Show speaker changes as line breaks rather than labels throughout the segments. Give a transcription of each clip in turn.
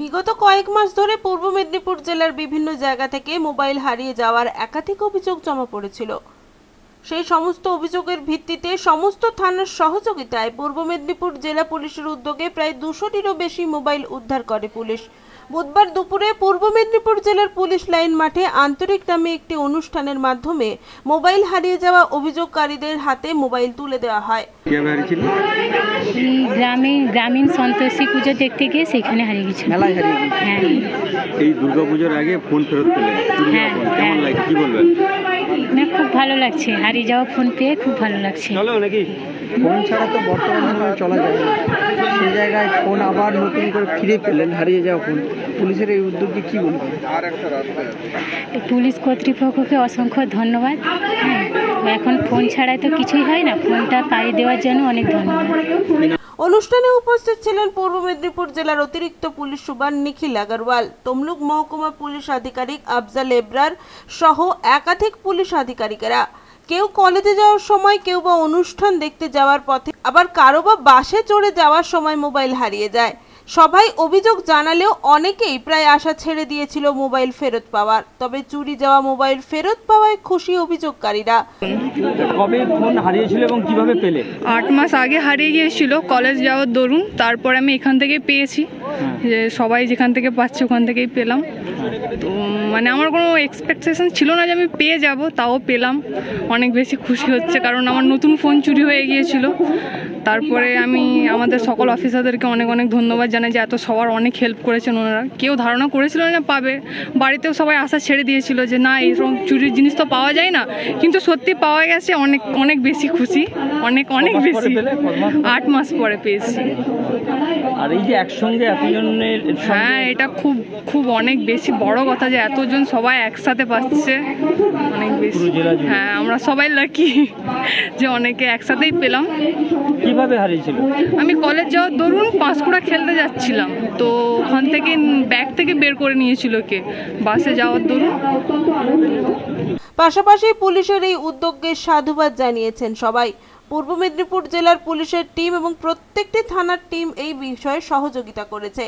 বিগত কয়েক মাস ধরে পূর্ব মেদিনীপুর জেলার বিভিন্ন জায়গা থেকে মোবাইল হারিয়ে যাওয়ার একাধিক অভিযোগ জমা পড়েছিল। সেই সমস্ত অভিযোগের ভিত্তিতে সমস্ত থানার সহযোগিতায় পূর্ব মেদিনীপুর জেলা পুলিশের উদ্যোগে প্রায় দুশোটিরও বেশি মোবাইল উদ্ধার করে পুলিশ। বুধবার দুপুরে পূর্ব মেদিনীপুর জেলার পুলিশ লাইন মাঠে আন্তরিক নামে একটি অনুষ্ঠানের মাধ্যমে মোবাইল হারিয়ে যাওয়া অভিযোগকারীদের হাতে মোবাইল তুলে দেওয়া হয়।
কীভাবে
গ্রামে গ্রামীণ সন্তোষী পুজো দেখতে গিয়ে সেখানে হারিয়ে গেছিল।
মেলায় হারিয়ে গেছে
হ্যাঁ।
এই দুর্গাপুজোর আগে ফোন ফেরত পেলেন।
হ্যাঁ,
কেমন। লাগে কি বলবেন?
না খুব ভালো লাগছে। হারিয়ে যাওয়া ফোন পেয়ে খুব ভালো লাগছে।
চলো নাকি?
ফোন ছাড়া তো বর্তমান সময়ে চলা যায় না। সেই জায়গায় ফোন আবার নতুন করে ফিরে পেলেন হারিয়ে যাওয়া ফোন পুলিশের এই উদ্যোগকে কি বলবেন?
পুলিশ কর্তৃপক্ষকে অসংখ্য ধন্যবাদ। হ্যাঁ, এখন ফোন ছাড়াই তো কিছুই হয় না। ফোনটা পাই দেওয়ার জন্য অনেক ধন্যবাদ।
অনুষ্ঠানে উপস্থিত ছিলেন পূর্ব মেদিনীপুর জেলার অতিরিক্ত পুলিশ সুপার নিখিল আগরওয়াল, তমলুক মহকুমা পুলিশ আধিকারিক আফজাল এবরার সহ একাধিক পুলিশ আধিকারিকেরা। কেউ কলেজে যাওয়ার সময়, কেউ বা অনুষ্ঠান দেখতে যাওয়ার পথে, আবার কারও বা বাসে চড়ে যাওয়ার সময় মোবাইল হারিয়ে যায়। সবাই অভিযোগ জানালেও অনেকেই প্রায় আশা ছেড়ে দিয়েছিল মোবাইল ফেরত পাওয়ার। তবে চুরি যাওয়া মোবাইল ফেরত পাওয়ায় খুশি অভিযোগকারীরা।
কবে ফোন হারিয়েছিল এবং কীভাবে পেলে?
আট মাস আগে হারিয়ে গিয়েছিল কলেজ যাওয়ার দরুন তারপর আমি এখান থেকে পেয়েছি। যে সবাই যেখান থেকে পাচ্ছে ওখান থেকেই পেলাম। তো মানে আমার কোনো এক্সপেকটেশন ছিল না যে আমি পেয়ে যাব তাও পেলাম। অনেক বেশি খুশি হচ্ছে কারণ আমার নতুন ফোন চুরি হয়ে গিয়েছিল। তারপরে আমি আমাদের সকল অফিসারদেরকে অনেক অনেক ধন্যবাদ জানাই যে এত সবার অনেক হেল্প করেছেন ওনারা। কেউ ধারণা করেছিল না পাবে। বাড়িতেও সবাই আশা ছেড়ে দিয়েছিল যে না এইরকম চুরির জিনিস তো পাওয়া যায় না। কিন্তু সত্যি পাওয়া গেছে অনেক অনেক বেশি খুশি। অনেক অনেক বেশি? আট মাস পরে পেয়েছি।
আর এই যে একসঙ্গে এতজনের
হ্যাঁ এটা খুব খুব অনেক বেশি বড় কথা যে এতজন সবাই একসাথে পাচ্ছে। অনেক বেশি। হ্যাঁ আমরা সবাই লাকি যে অনেকে একসাথেই পেলাম।
কীভাবে হারিয়েছিল?
আমি কলেজ যাওয়ার দরুন পাঁশকুড়া খেলতে যাচ্ছিলাম। তো ওখান থেকে ব্যাগ থেকে বের করে নিয়েছিল কে বাসে যাওয়ার দরুন।
পাশাপাশি পুলিশের এই উদ্যোগকে সাধুবাদ জানিয়েছেন সবাই। পূর্ব মেদিনীপুর জেলার পুলিশের টিম এবং প্রত্যেকটি থানার টিম এই বিষয়ে সহযোগিতা করেছে।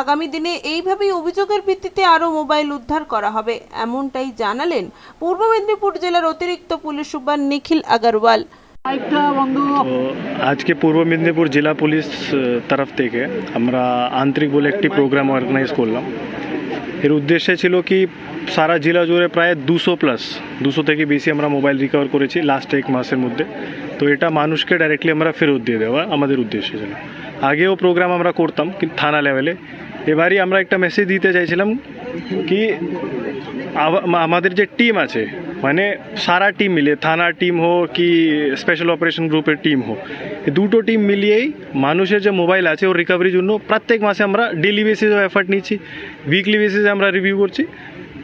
আগামী দিনে এইভাবেই অভিযোগের ভিত্তিতে আরও মোবাইল উদ্ধার করা হবে এমনটাই জানালেন পূর্ব মেদিনীপুর জেলার অতিরিক্ত পুলিশ সুপার নিখিল আগরওয়াল।
আজকে পূর্ব মেদিনীপুর জেলা পুলিশ তরফ থেকে আমরা আন্তরিক বলে একটি প্রোগ্রাম অর্গানাইজ করলাম। এর উদ্দেশ্য ছিল কি, সারা জেলা জুড়ে প্রায় দুশো প্লাস দুশো থেকে বেশি আমরা মোবাইল রিকভার করেছি লাস্ট এক মাসের মধ্যে। তো এটা মানুষকে ডাইরেক্টলি আমরা ফেরত দিয়ে দেওয়া আমাদের উদ্দেশ্য ছিল। আগেও প্রোগ্রাম আমরা করতাম, কিন্তু থানা লেভেলে এবারই আমরা একটা মেসেজ দিতে চাইছিলাম কি আমাদের যে টিম আছে মানে সারা টিম মিলে থানার টিম হোক কি স্পেশাল অপারেশন গ্রুপের টিম হোক দুটো টিম মিলিয়েই মানুষের যে মোবাইল আছে ওর রিকভারির জন্য প্রত্যেক মাসে আমরা ডেলি বেসিসে এফার্ট নিচ্ছি উইকলি বেসিসে আমরা রিভিউ করছি।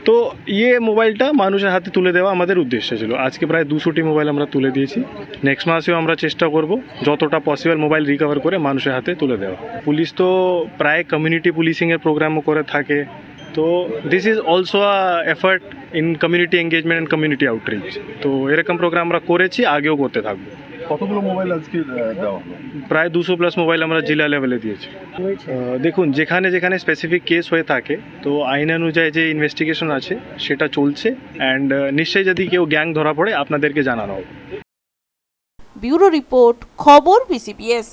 তো ইয়ে মোবাইলটা মানুষের হাতে তুলে দেওয়া আমাদের উদ্দেশ্য ছিল। আজকে প্রায় দুশোটি মোবাইল আমরা তুলে দিয়েছি। নেক্সট মাসেও আমরা চেষ্টা করব যতটা পসিবল মোবাইল রিকভার করে মানুষের হাতে তুলে দেওয়া। পুলিশ তো প্রায় কমিউনিটি পুলিশিংয়ের প্রোগ্রামও করে থাকে। তো this is also a effort in community engagement and community outreach তো এরকম প্রোগ্রাম আমরা করেছি আগেও করতে থাকব।
কতগুলো মোবাইল আজকে দেওয়া
প্রায় দুশো প্লাস মোবাইল আমরা জেলা লেভেলে দিয়েছি। দেখুন যেখানে যেখানে স্পেসিফিক কেস হয়ে থাকে তো আইন অনুযায়ী যে ইনভেস্টিগেশন আছে সেটা চলছে অ্যান্ড নিশ্চয়ই যদি কেউ গ্যাং ধরা পড়ে আপনাদেরকে জানানো হবে।
ব্যুরো রিপোর্ট খবর বিসিপিএস